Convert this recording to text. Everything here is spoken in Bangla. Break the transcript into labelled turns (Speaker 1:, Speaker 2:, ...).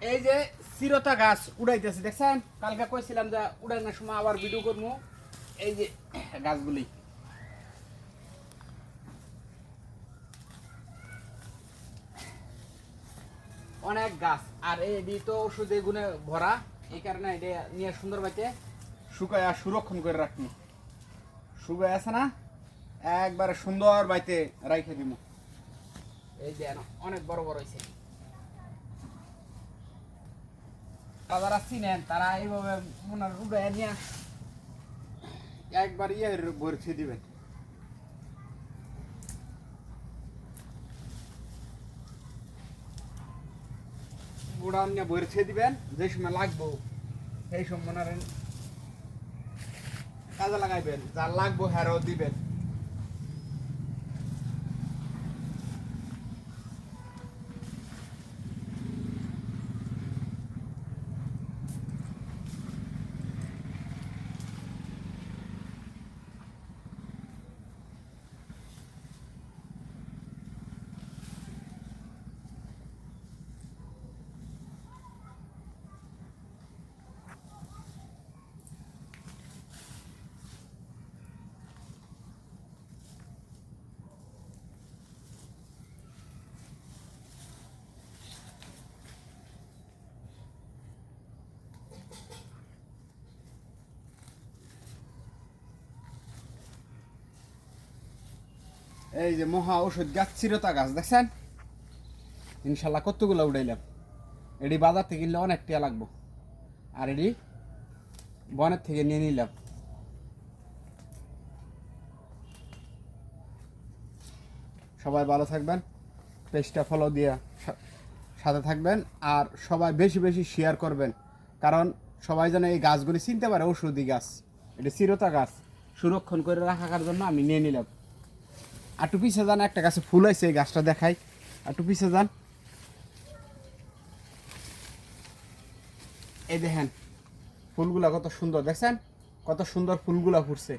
Speaker 1: এই যে চিরতা গাছ উড়াইতেছে, দেখছেন? কালকে কইছিলাম যে উড়ানোর সময় আবার ভিডিও করব এই যে গাছগুলি। অনেক গাছ। আর এটি তো ওষুধে গুণে ভরা। এই কারণে এটা নিয়ে সুন্দর বাইতে শুকায় সুরক্ষণ করে রাখি শুকায় আছে না? একবারে সুন্দর বাইতে রাইখে দিব এই যে অনেক বড় বড় হয়েছে যারা চিনেন, তারা এইভাবে মনে উড়ে নিয়ে একবার ইয়ে ভরছে দিবেন। গুড়া নিয়ে ভরছে দিবেন, যে সময় লাগবো, সেই সময় কাজে লাগাইবেন, যা লাগবো হ্যারও দিবেন। এই যে মহা ওষুধ গাছ চিরতা গাছ, দেখছেন? ইনশাল্লাহ কতগুলো উঠাইলাম এটি বাজার থেকে কিনলে অনেক টিয়া লাগবো। আর এটি বনের থেকে নিয়ে নিলাম। সবাই ভালো থাকবেন, পেজটা ফলো দিয়ে সাথে থাকবেন, আর সবাই বেশি বেশি শেয়ার করবেন। কারণ সবাই যেন এই গাছগুলি চিনতে পারে ওষুধি গাছ। এটি চিরতা গাছ। সুরক্ষণ করে রাখার জন্য আমি নিয়ে নিলাম। আর টুপি সাজান একটা গাছে ফুল হয়েছে, এই গাছটা দেখাই। আর টুপি যান। এই দেখেন, ফুলগুলা কত সুন্দর, দেখছেন? কত সুন্দর ফুলগুলা ফুটছে।